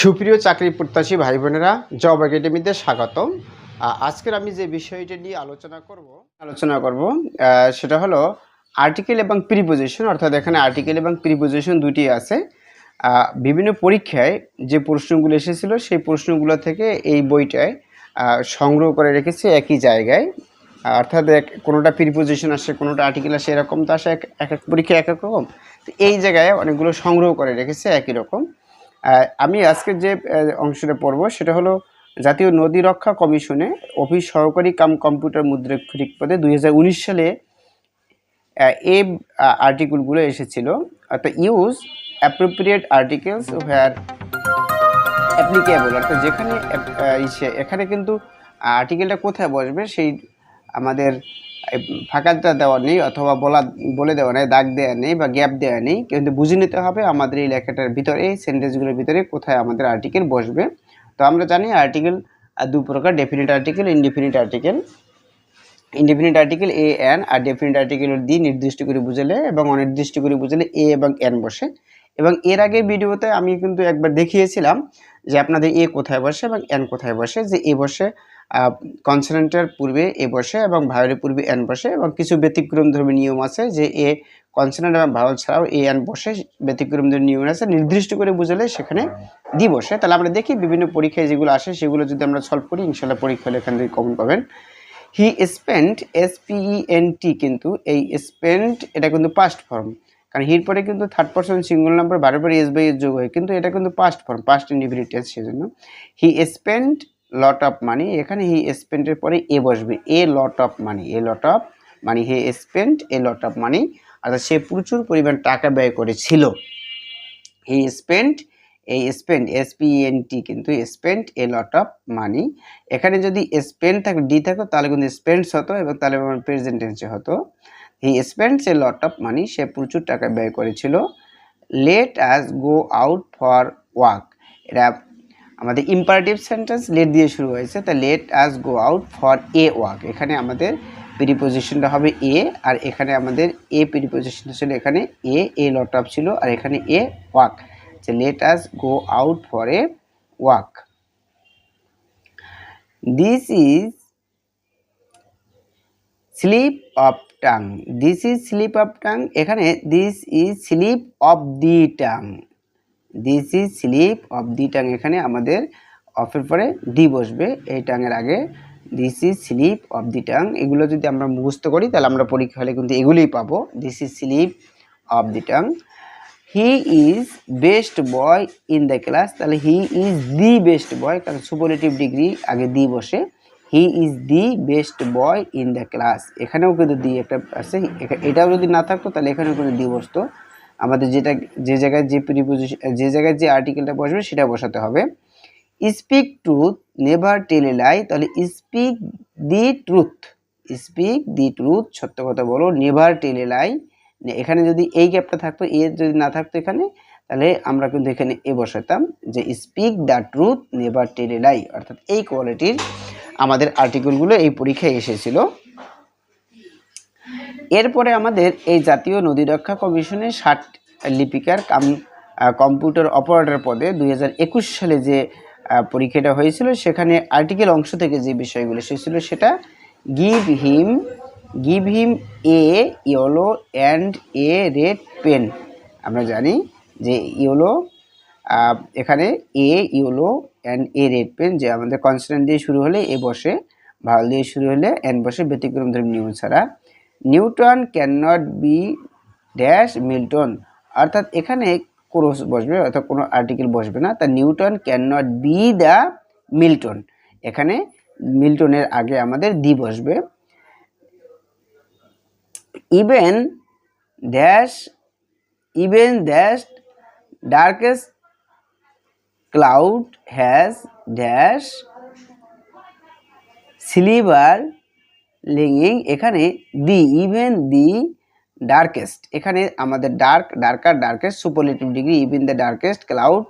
সুপ্রিয় চাকরি প্রত্যাশী ভাই বোনেরা, জব একাডেমিতে স্বাগতম। আজকের আমি যে বিষয়টি নিয়ে আলোচনা করব আলোচনা করব সেটা হলো আর্টিকেল এবং প্রিপোজিশন অর্থাৎ এখানে আর্টিকেল এবং প্রিপোজিশন দুটি আছে। বিভিন্ন পরীক্ষায় যে প্রশ্নগুলো এসেছিল, সেই প্রশ্নগুলো থেকে এই বইটায় সংগ্রহ করে রেখেছে একই জায়গায়। অর্থাৎ এক, কোনোটা প্রিপোজিশন আসে, কোনোটা আর্টিকেল আসে, এরকম তো আসে এক এক পরীক্ষায় এক এক রকম। তো এই জায়গায় অনেকগুলো সংগ্রহ করে রেখেছে একই রকম। আমি আজকে যে অংশটা পড়ব সেটা হলো জাতীয় নদী রক্ষা কমিশনে অফিস সহকারী কাম কম্পিউটার মুদ্রাক্ষরিক পদে দুই হাজার উনিশ সালে এই আর্টিকেলগুলো এসেছিল। অর্থাৎ use appropriate articles where applicable অর্থাৎ যেখানে এখানে কিন্তু আর্টিকেলটা কোথায় বসবে সেই আমাদের ফাঁকাটা দেওয়া নেই অথবা বলা, বলে দেওয়া নেই, দাগ দেওয়া নেই বা গ্যাপ দেওয়া নেই। কিন্তু বুঝে নিতে হবে আমাদের এই লেখাটার ভিতরে, এই সেন্টেন্সগুলোর ভিতরে কোথায় আমাদের আর্টিকেল বসবে। তো আমরা জানি আর্টিকেল দু প্রকার definite article indefinite article indefinite article a an R definite article the নির্দিষ্ট করে বুঝালে এবং অনির্দিষ্ট করে বুঝলে এ এবং এন বসে। এবং এর আগে ভিডিওতে আমি কিন্তু একবার দেখিয়েছিলাম যে আপনাদের এ কোথায় বসে এবং এন কোথায় বসে, যে এ বসে কনসোনেন্টের পূর্বে এ বসে এবং ভাওয়ালের পূর্বে এন বসে এবং কিছু ব্যতিক্রম ধর্মী নিয়ম আছে যে এ কনসোনেন্ট এবং ভাওয়াল ছাড়াও এ এন বসে, ব্যতিক্রম ধর্মী নিয়ম আছে, নির্দিষ্ট করে বুঝালে সেখানে দি বসে। তাহলে আমরা দেখি বিভিন্ন পরীক্ষায় যেগুলো আসে সেগুলো যদি আমরা সলভ করি ইনশাল্লাহ পরীক্ষা হলে এখান থেকে কমন পাবেন। হি স্পেন্ট পিইএন টি কিন্তু এই স্পেন্ট এটা কিন্তু পাস্ট ফর্ম কারণ হির পরে কিন্তু থার্ড পার্সন সিঙ্গল নাম্বার বারে বারে এস বাই এস যোগ হয়, কিন্তু এটা কিন্তু past form past indefinite tense সেজন্য। He spent lot of money এখানে হি স্পেন্টের পরে এ বসবে। A lot of money a lot of money he spent a lot of money অর্থাৎ সে প্রচুর পরিমাণ টাকা ব্যয় করেছিল। হি স্পেন্ট এই স্পেন্ড এস টি কিন্তু spend a lot of money এখানে যদি স্পেন্ড থাকে ডি থাকতো তাহলে কিন্তু স্পেন্ডস হতো এবং তাহলে আমার প্রেজেন্ট টেন্সে হতো। হি spends A lot of money সে প্রচুর টাকা ব্যয় করেছিল। Let us go out for walk এটা আমাদের ইম্পারেটিভ সেন্টেন্স লেট দিয়ে শুরু হয়েছে, তা let us go out for a walk এখানে আমাদের প্রিপোজিশনটা হবে এ আর এখানে আমাদের এ প্রিপোজিশন ছিল এখানে এ এ লট অফ ছিল, আর এখানে এ ওয়াক যে let us go out for a walk this is slip of tongue this is slip of tongue এখানে this is slip of the tongue this is slip of the tongue এখানে আমাদের অফের পরে the বসবে এই টাঙের আগে। This is slip of the tongue এগুলো যদি আমরা মুখস্থ করি, তাহলে আমরা পরীক্ষা হলে কিন্তু এগুলোই পাবো। This is slip of the tongue he is best boy in the class তাহলে he is the best boy কারণ সুপারলেটিভ ডিগ্রি আগে দি বসে। He is the best boy in the class এখানেও কিন্তু দি একটা আছে। এটাও যদি না থাকতো, তাহলে এখানেও কিন্তু দি বসতো। আমাদের যেটা, যে জায়গায় যে প্রিপোজিশন যে জায়গায় যে আর্টিকেলটা বসবে সেটা বসাতে হবে। Speak truth never tell a lie তাহলে speak the truth speak the truth সত্য কথা বলো নেভার টেল এ লাই এখানে যদি এই গ্যাপটা থাকতো, এ যদি না থাকতো এখানে, তাহলে আমরা কিন্তু এখানে এ বসাতাম যে speak the truth never tell a lie অর্থাৎ এই কোয়ালিটির আমাদের আর্টিকেলগুলো এই পরীক্ষায় এসেছিল। এরপরে আমাদের এই জাতীয় নদী রক্ষা কমিশনের ষাট লিপিকার কাম কম্পিউটার অপারেটর পদে দুই হাজার একুশ সালে যে পরীক্ষাটা হয়েছিল, সেখানে আর্টিকেল অংশ থেকে যে বিষয়গুলো এসেছিল সেটা give him give him a yellow and a red pen. আমরা জানি যে ইয়েলো এখানে a yellow and a red pen যে আমাদের কনস্ট্যান্ট দিয়ে শুরু হলে এ বসে ভালো দিয়ে শুরু হলে এন বসে ব্যতিক্রম ধর্মী নিয়ম ছাড়া। Newton can not be dash Milton. অর্থাৎ এখানে ক্রোস বসবে, অর্থাৎ কোনো আর্টিকেল বসবে না। তা Newton can not be the Milton. এখানে মিল্টনের আগে আমাদের দি বসবে। Even dash even dash darkest cloud has dash silver lining, এখানে দি ইভেন দি ডার্কেস্ট এখানে আমাদের dark darker darkest superlative degree even the darkest cloud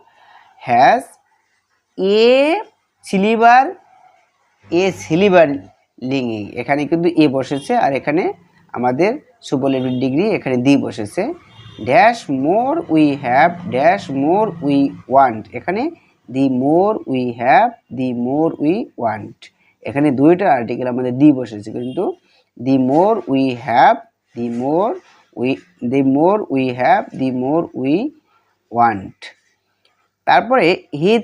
has a silver a silver lining. এখানে কিন্তু এ বসেছে আর এখানে আমাদের সুপারলেটিভ ডিগ্রি এখানে দি বসেছে। Dash more we have dash more we want এখানে the more we have the more we want এখানে দুইটা আর্টিকেল আমাদের দি বসেছে কিন্তু the more we have the more we the more we have the more we want তারপরে he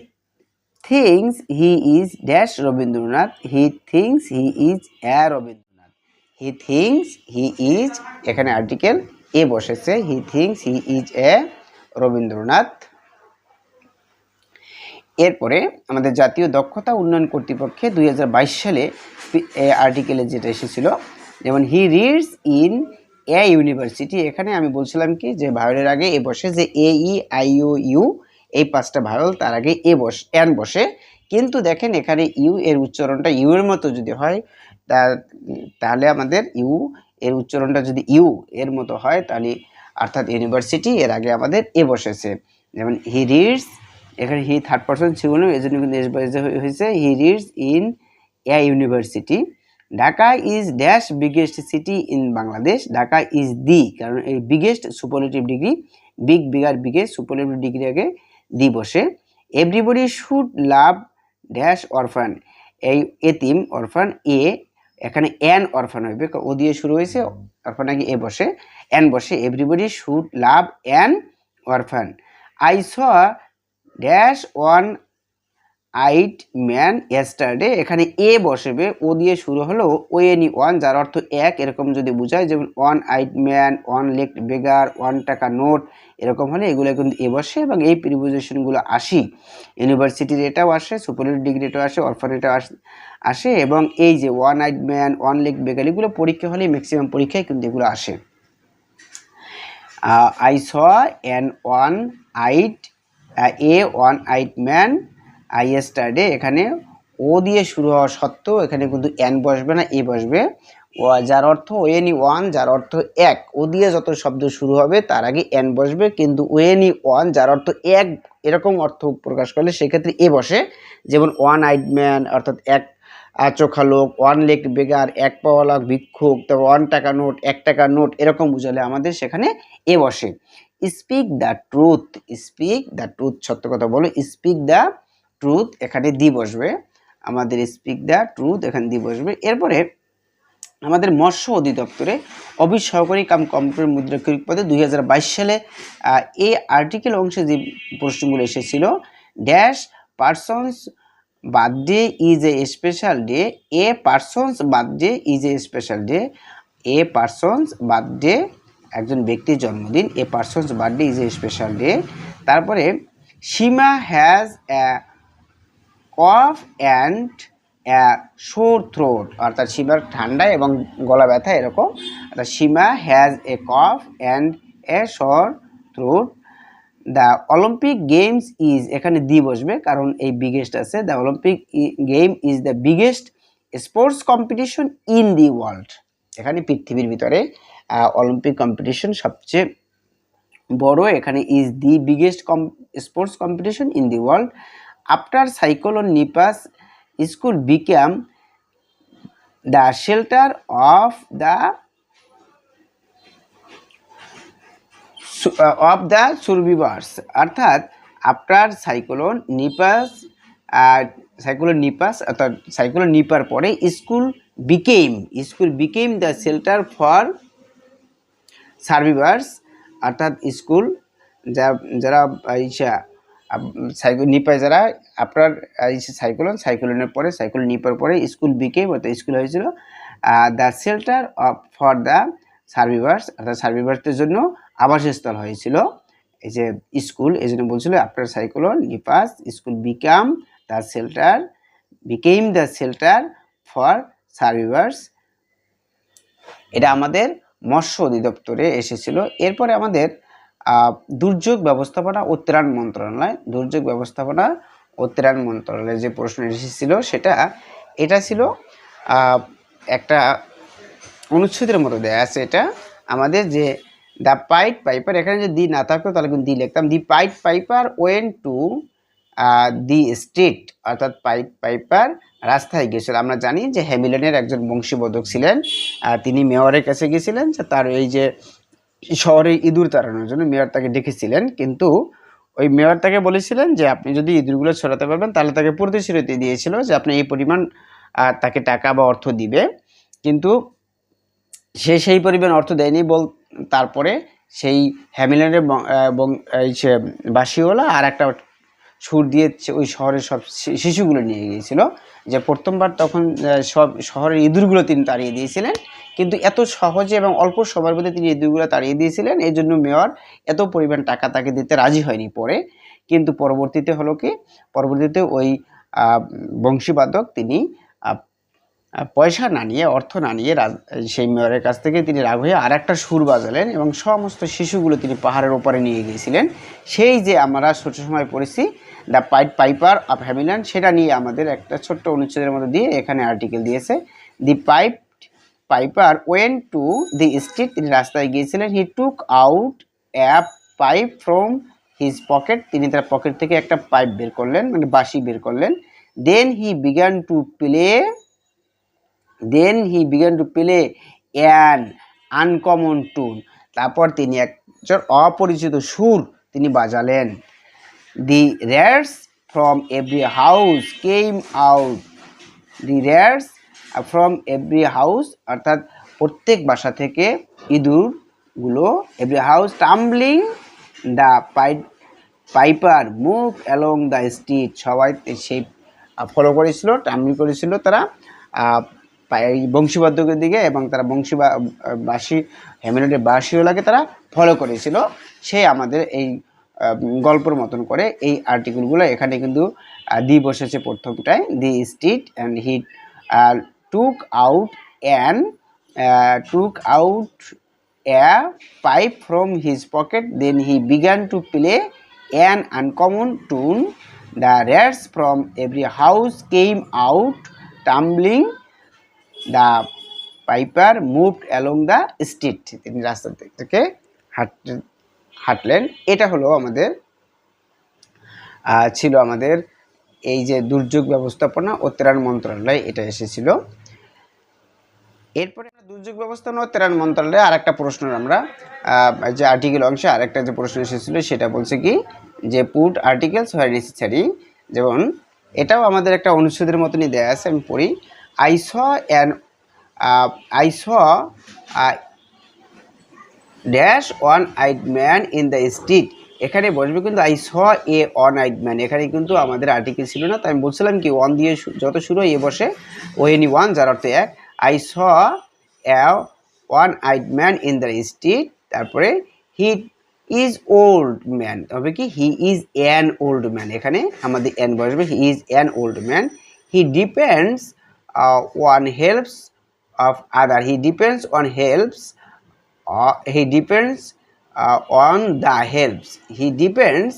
thinks he is dash Rabindranath he thinks he is a Rabindranath he thinks he is এখানে article a বসেছে he thinks he is a Rabindranath. এরপরে আমাদের জাতীয় দক্ষতা উন্নয়ন কর্তৃপক্ষে দুই হাজার বাইশ সালে আর্টিকেলে যেটা এসেছিল, যেমন he reads in a university এখানে আমি বলছিলাম কি যে ভায়োলের আগে এ বসে, যে এ ই আই ও ইউ এই পাঁচটা ভায়োল তার আগে এ বস, এন বসে। কিন্তু দেখেন এখানে ইউ এর উচ্চারণটা ইউ এর মতো যদি হয়, তা, তাহলে আমাদের ইউ এর উচ্চারণটা যদি ইউ এর মতো হয়, তাহলে অর্থাৎ ইউনিভার্সিটি এর আগে আমাদের এ বসেছে। যেমন হি রিডস এখানে হি থার্ড পার্সন না এই জন্য কিন্তু এস হয়েছে। He reads in a university Dhaka is dash biggest city in Bangladesh Dhaka is the কারণ এই biggest superlative degree big bigger biggest superlative degree আগে দি বসে everybody should love dash orphan এই এতিম অরফান এ, এখানে এন অরফান হবে। ও দিয়ে শুরু হয়েছে অরফান আগে এ বসে। এন বসে। Everybody should love an orphan I saw dash one eyed man yesterday. এখানে এ বসবে, ও দিয়ে শুরু হলো ও এনি ওয়ান, যার অর্থ এক। এরকম যদি বোঝায়, যেমন one eyed man, one legged beggar, one টাকা নোট, এরকম হলে এগুলো কিন্তু এ বসে এবং এই প্রিপোজিশনগুলো আসি। ইউনিভার্সিটির এটাও আসে সুপারিয়র ডিগ্রি এটাও আসে অরফান এটাও আসে এবং এই যে one eyed man, one legged beggar, এগুলো পরীক্ষা হলে ম্যাক্সিমাম পরীক্ষায় কিন্তু এগুলো আসে। I saw an one eyed a one eyed man yesterday এখানে ও দিয়ে শুরু হওয়া সত্ত্বেও এখানে কিন্তু এন বসবে না, এ বসবে। যার অর্থ ওয়েনি ওয়ান, যার অর্থ এক। ও দিয়ে যত শব্দ শুরু হবে, তার আগে এন বসবে, কিন্তু ওয়েনি ওয়ান, যার অর্থ এক, এরকম অর্থ প্রকাশ করলে সেক্ষেত্রে এ বসে। যেমন ওয়ান আইড ম্যান, অর্থাৎ এক চোখা লোক, ওয়ান লেক বেগার, এক পাওয়ালা ভিক্ষুক, তারপর ওয়ান টাকা নোট, এক টাকা নোট, এরকম বুঝালে আমাদের সেখানে এ বসে। Speak the truth speak the truth সত্য কথা বলো স্পিক দ্য ট্রুথ এখানে দি বসবে, আমাদের স্পিক দ্য ট্রুথ এখানে দি বসবে। এরপরে আমাদের মৎস্য অধিদপ্তরে অফিস সহকারী কাম কম্পিউটার মুদ্রাক্ষরিক পদে দুই হাজার বাইশ সালে এই আর্টিকেল অংশে যে প্রশ্নগুলো এসেছিল dash person's birthday is a special day a person's birthday is a special day a person's birthday একজন ব্যক্তির জন্মদিন, a person's birthday is a special day তারপরে, Seema has a cough and sore throat অর্থাৎ সীমার ঠান্ডা এবং গলা ব্যথা এরকম। অর্থাৎ Seema has a cough and a sore throat the Olympic games is এখানে দি বসবে, কারণ এই বিগেস্ট আছে। The Olympic game is the biggest sports competition in the world এখানে পৃথিবীর ভিতরে। অলিম্পিক কম্পিটিশন সবচেয়ে বড়। এখানে is the biggest come sports competition in the world after cyclone Nipas school become the shelter of the of the survivors অর্থাৎ after cyclone Nipas cyclone Nipas অর্থাৎ cyclone নিপার পরে school became school became the shelter for survivors, অর্থাৎ school, যা, যারা ইসা cycle, নিপায় যারা, আপনার cyclone, সাইক্লোনের পরে সাইক্লোন নিপার পরে স্কুল বিকেম অর্থাৎ স্কুল হয়েছিল the shelter of for the survivors, অর্থাৎ সার্ভিভার্সদের জন্য আবাসস্থল হয়েছিল। এই যে স্কুল, এই জন্য বলছিল after cyclone, নিপাস, school became the shelter became the shelter for survivors. এটা আমাদের মৎস্য অধিদপ্তরে এসেছিল। এরপরে আমাদের দুর্যোগ ব্যবস্থাপনা ও ত্রাণ মন্ত্রণালয়, দুর্যোগ ব্যবস্থাপনা ও ত্রাণ মন্ত্রণালয়ে যে প্রশ্ন এসেছিল সেটা, এটা ছিল একটা অনুচ্ছেদের মতো দেয়া আছে এটা। আমাদের যে দ্য পাইট পাইপার, এখানে যদি দি না থাকতো তাহলে কিন্তু দি লিখতাম। The pied piper went to the state, অর্থাৎ পাইট পাইপার রাস্তায় গেছিল আমরা জানি যে হ্যামিলনের একজন বংশীবোধক ছিলেন তিনি মেয়রের কাছে গিয়েছিলেন, যে তার এই যে শহরে ইঁদুর তাড়ানোর জন্য মেয়র তাকে ডেকেছিলেন। কিন্তু ওই মেয়র তাকে বলেছিলেন যে, আপনি যদি ইঁদুরগুলো ছড়াতে পারবেন, তাহলে তাকে প্রতিশ্রুতি দিয়েছিল যে, আপনি এই পরিমাণ তাকে টাকা বা অর্থ দিবে। কিন্তু সে সেই পরিমাণ অর্থ দেয়নি বল, তারপরে সেই হ্যামিলনের বাসিওয়ালা আর একটা সুর দিয়ে ওই শহরের সব শিশুগুলো নিয়ে গিয়েছিল। যে প্রথমবার তখন সব শহরের ইঁদুরগুলো তিনি তাড়িয়ে দিয়েছিলেন। কিন্তু এত সহজে এবং অল্প সময়ের মধ্যে তিনি ইঁদুরগুলো তাড়িয়ে দিয়েছিলেন। এই জন্য মেয়র এত পরিমাণ টাকা তাকে দিতে রাজি হয়নি পরে। কিন্তু পরবর্তীতে হলো কি? পরবর্তীতে ওই বংশীবাদক তিনি পয়সা না নিয়ে, অর্থ না নিয়ে সেই মেয়রের কাছ থেকে তিনি রাগ হয়ে আর একটা সুর বাজালেন এবং সমস্ত শিশুগুলো তিনি পাহাড়ের ওপরে নিয়ে গিয়েছিলেন। সেই যে আমরা ছোট সময় পড়েছি the pied piper of Hamelin সেটা নিয়ে আমাদের একটা ছোট্ট অনুচ্ছেদের মধ্যে দিয়ে এখানে আর্টিকেল দিয়েছে। The pied piper went to the street তিনি রাস্তায় গিয়েছিলেন। He took out a pipe from his pocket তিনি তার পকেট থেকে একটা পাইপ বের করলেন মানে বাঁশি বের করলেন। Then he began to play then he began to play an uncommon tune তারপর তিনি একজন অপরিচিত সুর তিনি বাজালেন। The rats from every house came out the rats from every house অর্থাৎ প্রত্যেক বাসা থেকে ইঁদুরগুলো every house tumbling the pied piper move along the street সবাই সেই ফলো করেছিল টাম্বলিং করেছিল তারা পাই- বংশীবাদ্যকের দিকে এবং তারা বংশী বাসী হ্যামিলনের বাসীওয়ালাকে তারা ফলো করেছিল। সে আমাদের এই গল্পের মতন করে এই আর্টিকেলগুলো এখানে কিন্তু দি বসেছে প্রথমটায়, the street and he took out an took out a pipe from his pocket, then he began to play an uncommon tune, the rats from every house came out tumbling, the piper move along the street তিনি রাস্তা থেকে হাঁটতে হাঁটলেন এটা হলো আমাদের ছিল আমাদের এই যে দুর্যোগ ব্যবস্থাপনা ও ত্রাণ মন্ত্রণালয়, এটা এসেছিল। এরপরে দুর্যোগ ব্যবস্থাপনা ও ত্রাণ মন্ত্রণালয়ে আর একটা প্রশ্ন আমরা যে আর্টিকেল অংশে আরেকটা যে প্রশ্ন এসেছিল, সেটা বলছে কি? যে পুট আর্টিকেলস হয় নেসেসারি যেমন এটাও আমাদের একটা অনুচ্ছেদের মতনই দেয়া আছে, আমি পড়ি I saw an I saw dash one eyed man in the street এখানে বসবে কিন্তু I saw a one eyed man এখানে কিন্তু আমাদের আর্টিকেল ছিল না, তাই আমি বলছিলাম কি ওয়ান দিয়ে যত শুরু এ বসে। ও এনি ওয়ান যার অর্থ এক I saw one eyed man in the street তারপরে হি ইজ ওল্ড ম্যান তবে কি? He is an old man এখানে আমাদের অ্যান বসবে he is an old man he depends on helps of other he depends on helps uh, he depends uh, on the helps he depends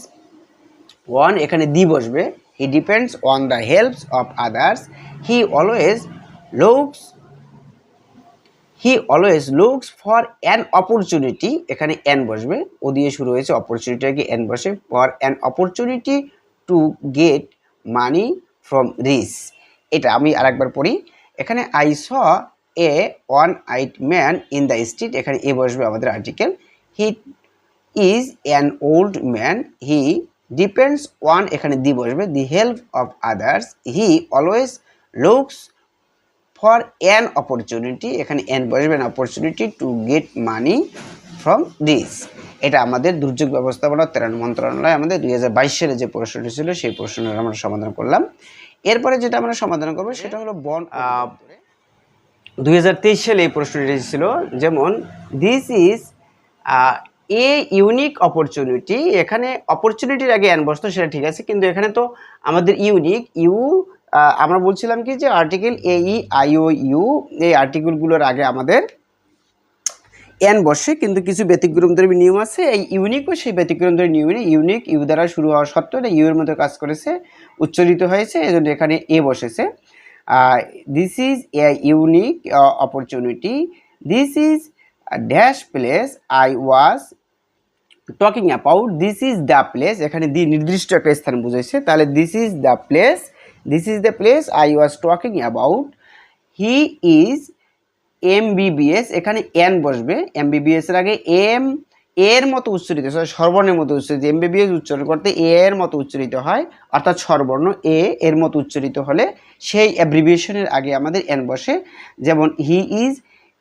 on এখানে the বসবে he depends on the helps of others he always looks he always looks for an opportunity এখানে n বসবে O দিয়ে শুরু হয়েছে opportunity আগে n বসে for an opportunity to get money from রিস এটা আমি আরেকবার পড়ি এখানে I saw a one eyed man in the street এখানে এ বসবে আমাদের article he is an old man he depends on এখানে দি বসবে the help of others he always looks for an opportunity এখানে অ্যান বসবে an opportunity to get money from this এটা আমাদের দুর্যোগ ব্যবস্থাপনা, ত্রাণ মন্ত্রণালয়, আমাদের দুই হাজার বাইশ সালে যে প্রশ্নটি ছিল, সেই প্রশ্নের আমরা সমাধান করলাম। এরপরে যেটা আমরা সমাধান করব, সেটা হলো বন দুই হাজার তেইশ সালে এই প্রশ্নটি এসেছিল যেমন this is a unique opportunity এখানে অপরচুনিটির আগে অ্যান বসতো, সেটা ঠিক আছে, কিন্তু এখানে তো আমাদের ইউনিক ইউ আমরা বলছিলাম কি যে article A E I O U এই আর্টিকেলগুলোর আগে আমাদের এন বসে, কিন্তু কিছু ব্যতিক্রম ধর্মী নিয়ম আছে, এই ইউনিকও সেই ব্যতিক্রম ধর্মী নিয়ম ইউনিক ইউ দ্বারা শুরু হওয়া সত্ত্বেও এটা ইউ এর মধ্যে কাজ করেছে, উচ্চারিত হয়েছে এই জন্য এখানে এ বসেছে। This is a unique opportunity this is dash place I was talking about this is the place এখানে দি নির্দিষ্ট একটা স্থান বুঝেছে তাহলে this is the place this is the place I was talking about he is MBBS এখানে an বসবে। MBBS এর আগে এম এর মতো উচ্চারিত স্বরবর্ণের মতো উচ্চারিত এমবিবিএস উচ্চারণ করতে এ এর মতো উচ্চারিত হয়, অর্থাৎ স্বরবর্ণ এ এর মতো উচ্চারিত হলে সেই অ্যাব্রিভিয়েশনের আগে আমাদের এন বসে, যেমন he is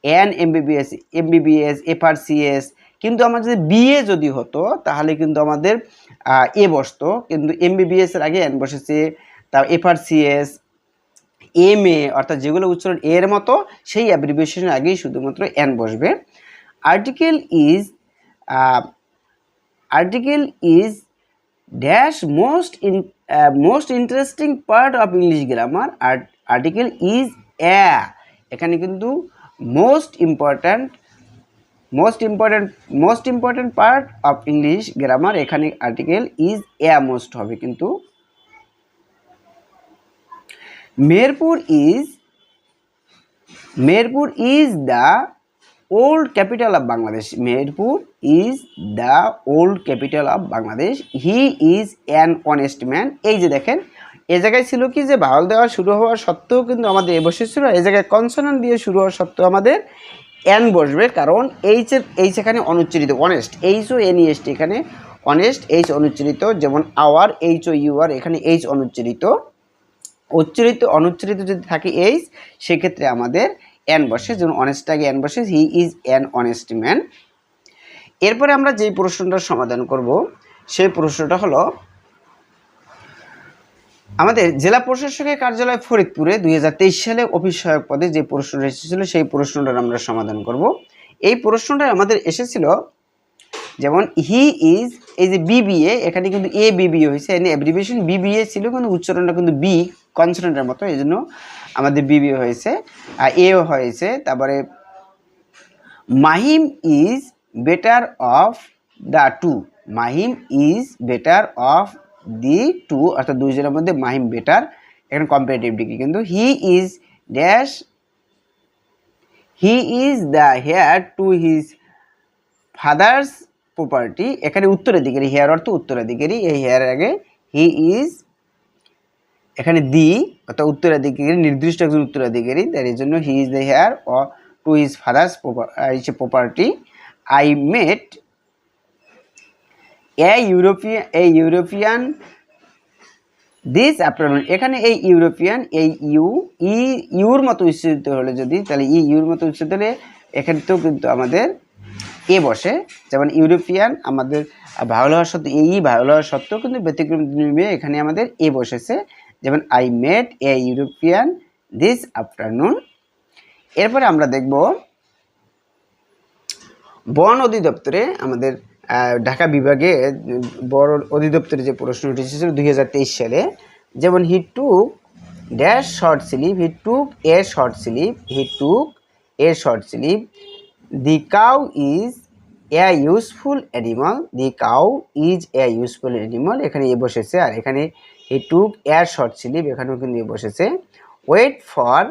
an MBBS MBBS FRCS কিন্তু আমার যদি বিএ যদি হতো, তাহলে কিন্তু আমাদের এ বসতো, কিন্তু এমবিবিএস এর আগে এন বসেছে তার এফআরসিএস এম এ অর্থাৎ যেগুলো উচ্চারণ এর মতো, সেই অ্যাব্রিভিয়েশনের আগেই শুধুমাত্র এন বসবে। Article is article is dash most in most interesting part of English grammar article is a এখানে কিন্তু most important most important most important part of English grammar এখানে আর্টিকেল ইজ অ্যা মোস্ট হবে কিন্তু। Meherpur is Meherpur is the old capital of Bangladesh Meherpur is the old capital of Bangladesh he is an honest man এই যে দেখেন, এ জায়গায় ছিল কি যে ভাওয়াল দেওয়া শুরু হওয়ার সত্ত্বেও কিন্তু আমাদের এ বসেছিল এ জায়গায় কনসোনান্ট দিয়ে শুরু হওয়ার সত্ত্বেও আমাদের এন বসবে, কারণ এইচের এইচ এখানে অনুচ্চারিত honest H O N ST এখানে অনেস্ট এইচ অনুচ্চারিত যেমন hour H O U R এখানে এইচ অনুচ্চারিত উচ্চারিত অনুচ্চারিত যদি থাকে এইচ সেক্ষেত্রে আমাদের এন বসে, যেমন অনেস্ট আগে এন বসে he is an honest man এরপরে আমরা যেই প্রশ্নটার সমাধান করব, সেই প্রশ্নটা হলো, আমাদের জেলা প্রশাসকের কার্যালয় ফরিদপুরে দুই হাজার তেইশ সালে অফিস সহায়ক পদে যে প্রশ্নটা এসেছিল, সেই প্রশ্নটার আমরা সমাধান করব। এই প্রশ্নটা আমাদের এসেছিল যেমন হি ইজ এই যে বিবিএ এখানে কিন্তু এ বিবিএ হয়েছে, এখানে অ্যাব্রিভিয়েশন বিবিএ ছিল, কিন্তু উচ্চারণটা কিন্তু বি কনসোনেন্টের মতো, এই জন্য আমাদের বিবিএ হয়েছে, আর এও হয়েছে, তারপরে Mahim is better of the two Mahim is better of the two অর্থাৎ দুইজনের মধ্যে মাহিম বেটার এখানে কম্পারেটিভ ডিগ্রি, কিন্তু he is dash he is the heir to his father's property এখানে উত্তরাধিকারী হেয়ার অর্থ উত্তরাধিকারী এই হেয়ার আগে হি ইজ এখানে দি অর্থাৎ উত্তরাধিকারী নির্দিষ্ট একজন উত্তরাধিকারী তার এই জন্য he is the heir uh to his father's is a property I met a European a European this afternoon এখানে এই ইউরোপিয়ান এই ইউ ই ইউর মতো উচ্চারিত হলে যদি, তাহলে ই ইউর মতো উচ্চারিত হলে, এখানে তো কিন্তু আমাদের এ বসে, যেমন ইউরোপিয়ান, আমাদের ভালো হওয়ার সত্ত্বেও এই ভালো হওয়ার সত্ত্বেও কিন্তু ব্যতিক্রম নিয়ে এখানে আমাদের এ বসেছে। যেমন I met a European this afternoon এরপরে আমরা দেখব, বন অধিদপ্তরে আমাদের ঢাকা বিভাগে বড় অধিদপ্তরে যে প্রশ্নটি এসেছিল দুই সালে। যেমন he took dash short sleep he took a short sleep he took a short sleep the cow is a useful animal the cow is a useful animal এখানে এ বসেছে, আর এখানে he took a short sleep এখানেও কিন্তু a বসেছে। Wait for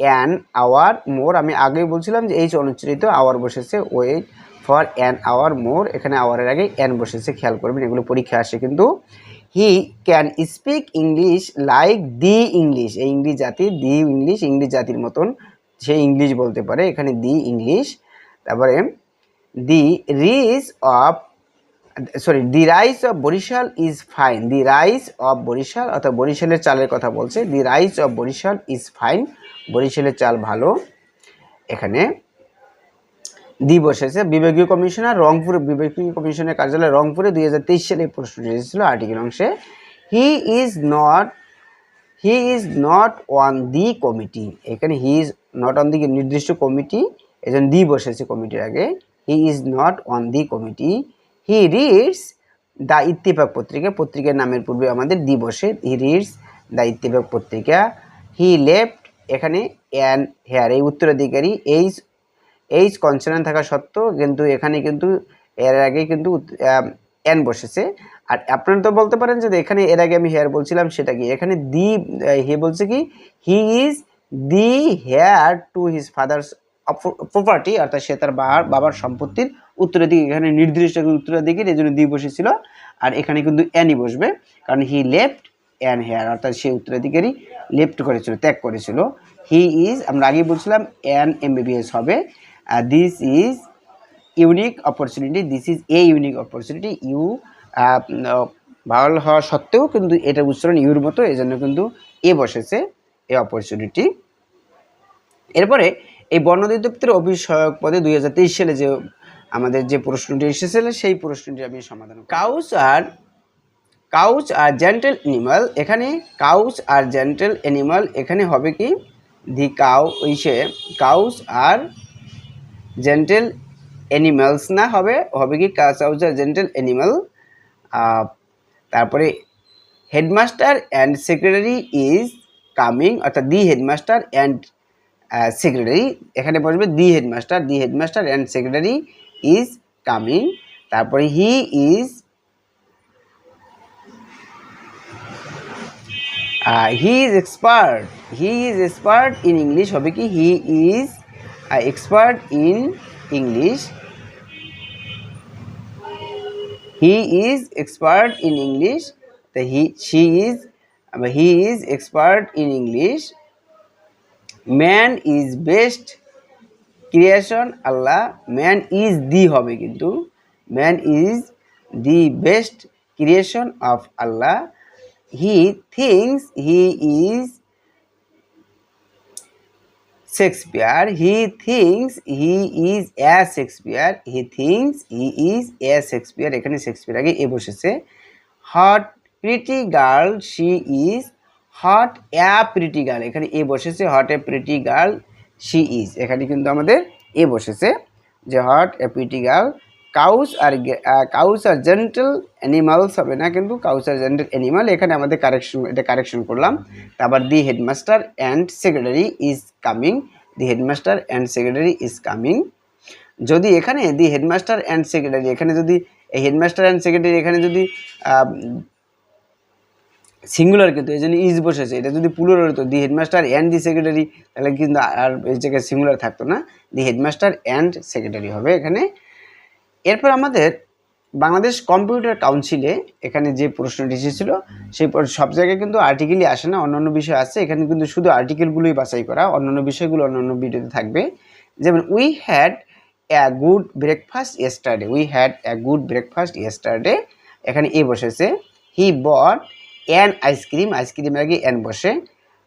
an hour more আমি আগেই বলছিলাম যে এইচ অনুচ্চারিত আওয়ার বসেছে। Wait for an hour more এখানে আওয়ারের আগে অ্যান বসেছে, খেয়াল করবেন, এগুলো পরীক্ষা আসে কিন্তু। He can speak English like the English এই ইংলিশ জাতির দি ইংলিশ ইংলিশ জাতির মতন, সে ইংলিশ বলতে পারে। এখানে দি ইংলিশ তারপরে the rice of, sorry, the rice of Barishal is fine. The rice of Barishal, অর্থাৎ বরিশালের চালের কথা বলছে। The rice of Barishal is fine. বরিশালের চাল ভালো। এখানে দি বসেছে। বিভাগীয় কমিশনার, রংপুর বিভাগীয় কমিশনের কার্যালয় রংপুরে দুই হাজার তেইশ সালে এই প্রশ্নটি এসেছিল আর্টিকেল অংশে। He is not, he is not on the committee. এখানে he is not on the নির্দিষ্ট কমিটি। এজন দি বসেছে কমিটির আগে। He is not on the committee he reads the Ittefaq পত্রিকা। পত্রিকার নামের পূর্বে আমাদের দি বসে। হি রিডস দ্য ইত্তেফাক পত্রিকা। হি লেফট এখানে অ্যান হেয়ার এই উত্তরাধিকারী। এইচ এইচ কনসোনেন্ট থাকা সত্ত্বেও কিন্তু এখানে কিন্তু এর আগে কিন্তু এন বসেছে। আর আপনারা তো বলতে পারেন যে এখানে এর আগে আমি হেয়ার বলছিলাম, সেটা কি? এখানে দি হে বলছে কি? He is the heir to his father's property অর্থাৎ সে তার বাবার সম্পত্তির উত্তরাধিকারী এখানে নির্দিষ্ট উত্তরাধিকারী এই জন্য দি বসেছিল। আর এখানে কিন্তু অ্যানই বসবে, কারণ হি লেফট অ্যান হেয়ার অর্থাৎ সে উত্তরাধিকারী লেফট করেছিল, ত্যাগ করেছিল। হি ইজ আমরা আগেই বলছিলাম অ্যান এমবিবিএস হবে। This is unique opportunity this is a unique opportunity U vowel হওয়া সত্ত্বেও কিন্তু এটার উচ্চারণ ইউর মতো এই জন্য কিন্তু এ বসেছে এ অপরচুনিটি এরপরে এই বর্ণদ্বিতপ্তের অভিষয়ক পদে দুই হাজার তেইশ সালে যে আমাদের যে প্রশ্নটি এসেছিল, সেই প্রশ্নটি আমি সমাধান cows are cows are gentle animal, এখানে কাউচ আর জেন্টেল অ্যানিমাল, এখানে হবে কি? দি কাউ ইসে কাউচ আর জেন্টেল অ্যানিমালস না হবে হবে কি কাউচ আর জেন্টেল অ্যানিমাল? তারপরে headmaster and secretary is coming, অর্থাৎ দি হেডমাস্টার অ্যান্ড সেক্রেটারি এখানে বসবে the headmaster the headmaster and secretary is coming তারপরে he is he is expert he is expert in English হবে কি? He is expert in English he is expert in English he she is he is expert in English man is best creation Allah man is the হবে কিন্তু। Man is the best creation of Allah. He thinks he is Shakespeare he thinks he is a Shakespeare he thinks he is a Shakespeare এখানে Shakespeare আগে a বসেছে। What pretty girl she is what a pretty girl এখানে এ বসেছে what a pretty girl she is এখানে কিন্তু আমাদের a বসেছে, যে what a pretty girl cows are cows are gentle animals হবে না, কিন্তু কাউস আর জেন্টাল অ্যানিমাল এখানে আমাদের কারেকশন এটা কারেকশন করলাম। তারপর the headmaster and secretary is coming the headmaster and secretary is coming যদি এখানে দি হেডমাস্টার অ্যান্ড সেক্রেটারি এখানে যদি হেডমাস্টার অ্যান্ড সেক্রেটারি এখানে যদি সিঙ্গুলার কিন্তু, এই জন্য ইজ বসেছে। এটা যদি পুলোর হতো the headmaster and the secretary তাহলে কিন্তু আর এই জায়গায় সিঙ্গুলার থাকতো না। দি হেডমাস্টার অ্যান্ড সেক্রেটারি হবে এখানে। এরপর আমাদের বাংলাদেশ কম্পিউটার কাউন্সিলে এখানে যে প্রশ্নটি এসেছিল, সেই সব জায়গায় কিন্তু আর্টিকেলই আসে না, অন্যান্য বিষয় আছে। এখানে কিন্তু শুধু আর্টিকেলগুলোই বাছাই করা, অন্যান্য বিষয়গুলো অন্যান্য ভিডিওতে থাকবে। যেমন we had a good breakfast yesterday we had a good breakfast yesterday এখানে এ বসেছে। হি বট অ্যান আইসক্রিম আইসক্রিমের আগে অ্যান বসে।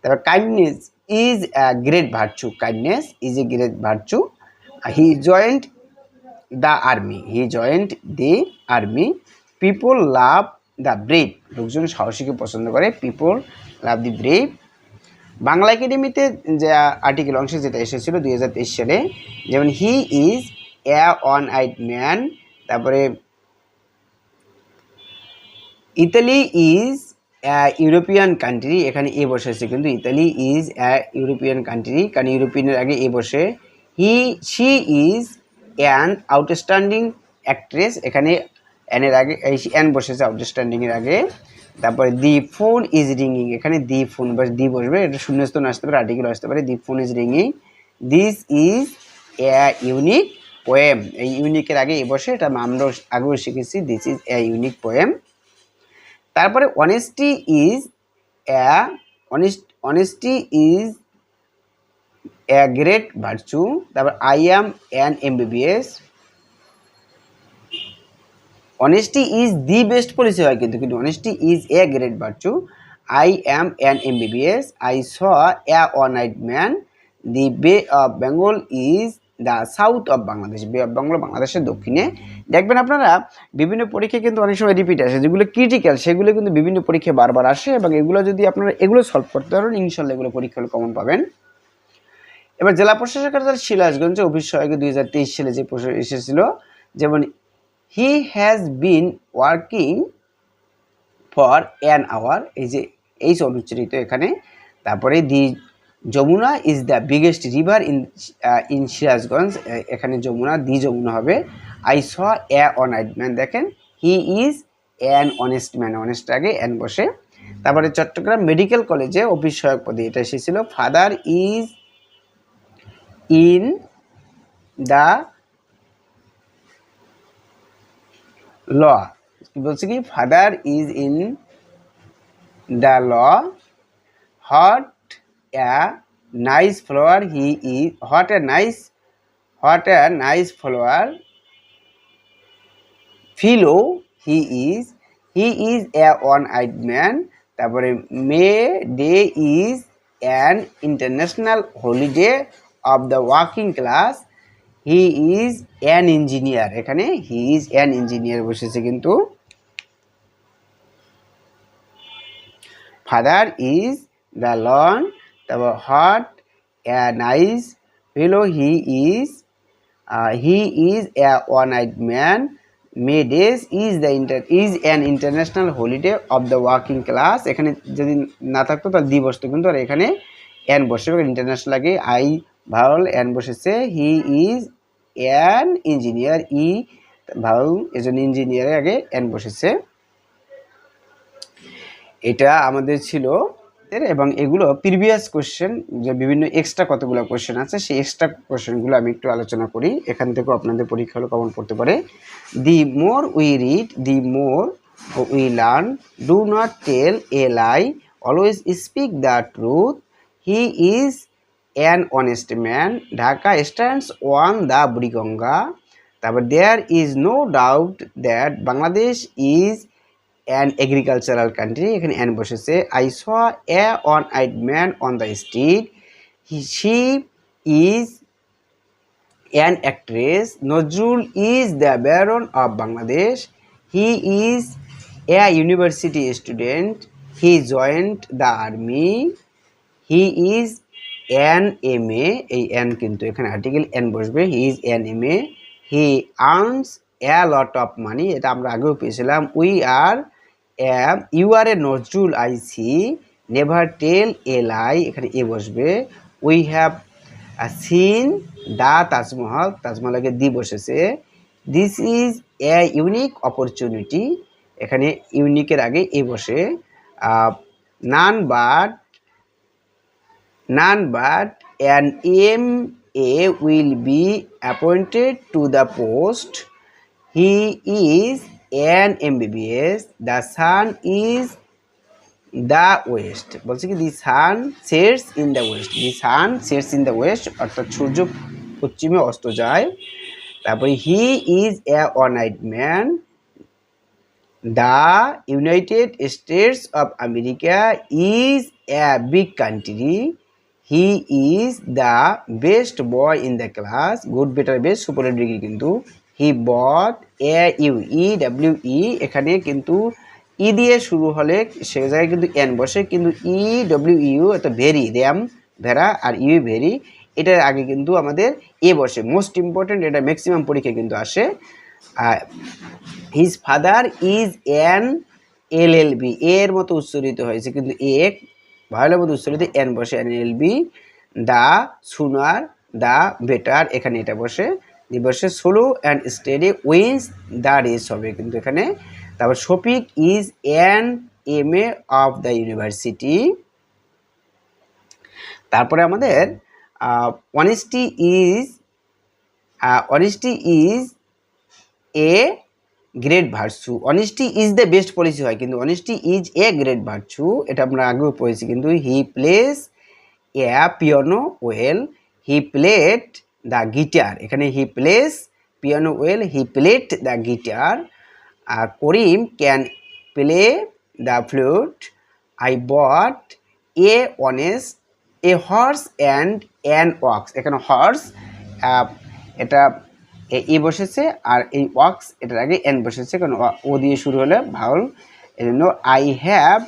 তারপর kindness is great virtue kindness is a great virtue he joined the army he joined the army people love the brave লোকজন সাহসীকে পছন্দ করে people love the brave Bangla একাডেমিতে যে আর্টিকেল অংশে যেটা এসেছিল দুই হাজার তেইশ সালে, যেমন he is a one eyed man তারপরে ইতালি ইজ ইউরোপিয়ান কান্ট্রি এখানে এ বসেছে কিন্তু ইতালি ইজ ইউরোপিয়ান কান্ট্রি কারণ ইউরোপিয়ানের আগে এ বসে। He she is an outstanding actress এখানে অ্যানের আগে অ্যান বসেছে আউটস্ট্যান্ডিংয়ের আগে। তারপরে দি ফোন ইজ রিঙ্গিং এখানে দি ফোন বা দি বসবে, এটা শূন্যস্থান আসতে পারে আর্টিকেল আসতে পারে the phone is ringing this is a unique poem এই ইউনিকের আগে এ বসে, এটা আমরা আগেও শিখেছি this is a unique poem তারপরে honesty is a honest is a great virtue তারপর I am an MBBS honesty is the best policy হয় কিন্তু কিন্তু honesty is a great virtue I am an MBBS I saw a one eyed man the Bay of Bengal is the south of Bangladesh Bay of Bangla বাংলাদেশের দক্ষিণে। দেখবেন আপনারা, বিভিন্ন পরীক্ষায় কিন্তু অনেক সময় রিপিট আসে। যেগুলো ক্রিটিক্যাল সেগুলো কিন্তু বিভিন্ন পরীক্ষায় বারবার আসে এবং এগুলো যদি আপনারা এগুলো সলভ করতে পারেন, ইনশাল্লাহ এগুলো পরীক্ষা কমন পাবেন। এবার জেলা প্রশাসক কার্যালয় সিরাজগঞ্জে অফিস সহায়ক দুই হাজার তেইশ সালে যে প্রশ্ন এসেছিল, যেমন he has been working for an hour এই যে, এই অনুচ্চারিত এখানে। তারপরে the Jamuna is the biggest river in in Sirajganj এখানে যমুনা দি যমুনা হবে। I saw a one man দেখেন? He is an honest man honest আগে অ্যান বসে। তারপরে চট্টগ্রাম মেডিকেল কলেজে অফিস পদে, এটা এসেছিল। Father is in the lawn কি বলছে কি? Father is in the lawn hot a nice flower he is what a nice what a nice flower fellow he is he is a one eyed man তারপরে May Day is an international holiday of the working class he is an engineer এখানে he is an engineer বসেছে কিন্তু। Father is the loan তারপর hot nice fellow he is he is a one eyed man May days is the inter is an international holiday of the working class এখানে যদি না থাকতো, তাহলে দি বসতো কিন্তু আর এখানে অ্যান বসে। ইন্টারন্যাশনাল আগে আই ভাওয়াল অ্যান বসেছে। He is an engineer E vowel এজন্য ইঞ্জিনিয়ারের আগে অ্যান বসেছে। এটা আমাদের ছিল এর এবং এগুলো প্রিভিয়াস কোশ্চেন যে বিভিন্ন এক্সট্রা কতগুলো কোশ্চেন আছে, সেই এক্সট্রা কোশ্চেনগুলো আমি একটু আলোচনা করি। এখান থেকেও আপনাদের পরীক্ষা হলো কমন পড়তে পারে। The more we read the more we learn do not tell a lie always speak the truth he is an honest man Dhaka stands on the Buriganga তারপর there is no doubt that Bangladesh is an agricultural country এখানে an বসেছে I saw a one eyed man on the street she is an actress Nazrul is the baron of Bangladesh he is a university student he joined the army he is an M A এই an কিন্তু এখানে article an বসবে he is an M A he earns a lot of money এটা আমরা আগেও পেয়েছিলাম। We are M U are a Nazrul I see never tell a lie এখানে a বসবে। We have seen the Taj Mahal Taj Mahal আগে the বসেছে। This is a unique opportunity এখানে ইউনিকের আগে এ বসে। None but none an M a will be appointed to the post he is an MBBS. The sun is the west বলছে কি the sun sets in the west the sun sets in the west অর্থাৎ সূর্য পশ্চিমে অস্ত যায়। তারপরে he is a one eyed man the United States of America is a big country he is the best boy in the class good better best super degree কিন্তু। He bought a U E W E, এখানে কিন্তু ই দিয়ে শুরু হলে সে জায়গায় কিন্তু an বসে, কিন্তু ই ডব্লিউ ইউ এত ভেরি, র্যাম, ভেরা আর ইউ ভেরি, এটার আগে কিন্তু আমাদের এ বসে। মোস্ট ইম্পর্টেন্ট, এটা ম্যাক্সিমাম পরীক্ষা কিন্তু আসে। His father is an L L B, এর মতো উচ্চারিত হয়েছে, কিন্তু এক ভায়োলের মতো উচ্চারিত, এন বসে, an L B the sooner the better, এখানে এটা বসে। দিয়ে বসে slow and steady wins the race হবে। কিন্তু এখানে তারপর Shafiq is an M A of the university তারপরে আমাদের honesty is honesty is a great virtue honesty is the best policy হয়, কিন্তু honesty is a great virtue এটা আমরা আগেও পড়েছি, কিন্তু he plays a piano well he played the guitar এখানে he plays piano well he played the guitar R Karim can play the flute I bought a honest a horse and an ox এখানে horse এটা ই বসেছে আর এই wax এটার আগে N বসেছে। কারণ ও দিয়ে শুরু হলে ভাউল এই জন্য I have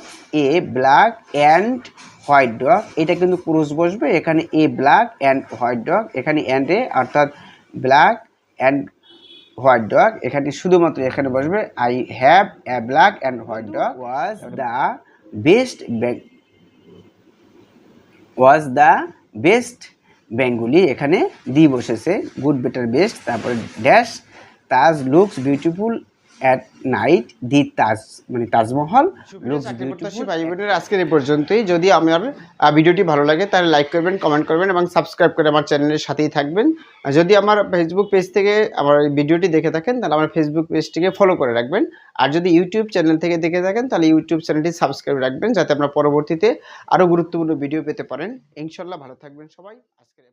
a black and white dog এটা কিন্তু পুরুষ বসবে এখানে a black and white dog এখানে অ্যান্ড এ অর্থাৎ ব্ল্যাক অ্যান্ড হোয়াইট ডগ এখানে শুধুমাত্র এখানে বসবে I have a black and white dog was the best was the best Bengali এখানে দি বসেছে গুড বেটার বেস্ট তারপরে dash Taj looks beautiful at night the Taj মানে তাজমহল আজকের এই পর্যন্তই। যদি আমার ভিডিওটি ভালো লাগে তাহলে লাইক করবেন কমেন্ট করবেন এবং সাবস্ক্রাইব করে আমার চ্যানেলের সাথেই থাকবেন। যদি আমার ফেসবুক পেজ থেকে আমার এই ভিডিওটি দেখে থাকেন তাহলে আমার ফেসবুক পেজটিকে ফলো করে রাখবেন। আর যদি ইউটিউব চ্যানেল থেকে দেখে থাকেন তাহলে ইউটিউব চ্যানেলটি সাবস্ক্রাইব রাখবেন যাতে আপনারা পরবর্তীতে আরও গুরুত্বপূর্ণ ভিডিও পেতে পারেন। ইনশাল্লাহ ভালো থাকবেন সবাই। আজকের